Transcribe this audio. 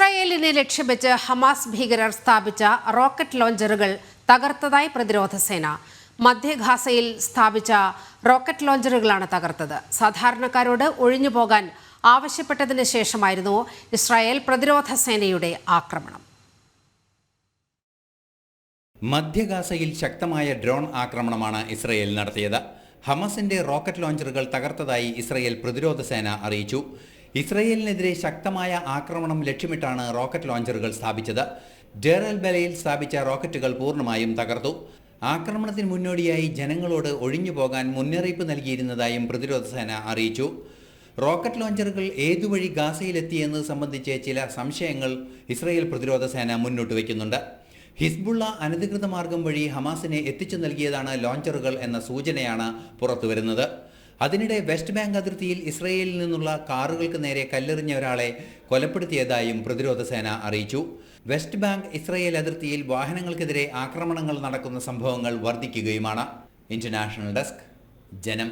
ഇസ്രായേലിനെ ലക്ഷ്യം ഹമാസ് ഭീകരർ സ്ഥാപിച്ച റോക്കറ്റ് ലോഞ്ചറുകൾ തകർത്തതായി പ്രതിരോധ സേന. മധ്യഗാസയിൽ സ്ഥാപിച്ച റോക്കറ്റ് ലോഞ്ചറുകളാണ് തകർത്തത്. സാധാരണക്കാരോട് ഒഴിഞ്ഞു പോകാൻ ആവശ്യപ്പെട്ടതിന് ശേഷമായിരുന്നു ഇസ്രായേൽ പ്രതിരോധ സേനയുടെ ആക്രമണം. മധ്യഗാസയിൽ ശക്തമായ ഡ്രോൺ ആക്രമണമാണ് ഇസ്രായേൽ നടത്തിയത്. ഹമസിന്റെ റോക്കറ്റ് ലോഞ്ചറുകൾ തകർത്തതായി ഇസ്രായേൽ പ്രതിരോധ സേന അറിയിച്ചു. ഇസ്രയേലിനെതിരെ ശക്തമായ ആക്രമണം ലക്ഷ്യമിട്ടാണ് റോക്കറ്റ് ലോഞ്ചറുകൾ സ്ഥാപിച്ചത്. ഡേറൽ ബലയിൽ സ്ഥാപിച്ച റോക്കറ്റുകൾ പൂർണമായും തകർത്തു. ആക്രമണത്തിന് മുന്നോടിയായി ജനങ്ങളോട് ഒഴിഞ്ഞു പോകാൻ മുന്നറിയിപ്പ് നൽകിയിരുന്നതായും പ്രതിരോധ സേന അറിയിച്ചു. റോക്കറ്റ് ലോഞ്ചറുകൾ ഏതുവഴി ഗാസയിലെത്തിയെന്നത് സംബന്ധിച്ച് ചില സംശയങ്ങൾ ഇസ്രയേൽ പ്രതിരോധ സേന മുന്നോട്ട് വയ്ക്കുന്നുണ്ട്. ഹിസ്ബുള്ള അനധികൃത മാർഗം വഴി ഹമാസിനെ എത്തിച്ചു നൽകിയതാണ് ലോഞ്ചറുകൾ എന്ന സൂചനയാണ് പുറത്തുവരുന്നത്. അതിനിടെ വെസ്റ്റ് ബാങ്ക് അതിർത്തിയിൽ ഇസ്രയേലിൽ നിന്നുള്ള കാറുകൾക്ക് നേരെ കല്ലെറിഞ്ഞ ഒരാളെ കൊലപ്പെടുത്തിയതായും പ്രതിരോധ സേന അറിയിച്ചു. വെസ്റ്റ് ബാങ്ക് ഇസ്രയേൽ അതിർത്തിയിൽ വാഹനങ്ങൾക്കെതിരെ ആക്രമണങ്ങൾ നടക്കുന്ന സംഭവങ്ങൾ വർദ്ധിക്കുകയുമാണ്. ഇന്റർനാഷണൽ ഡെസ്ക് ജനം.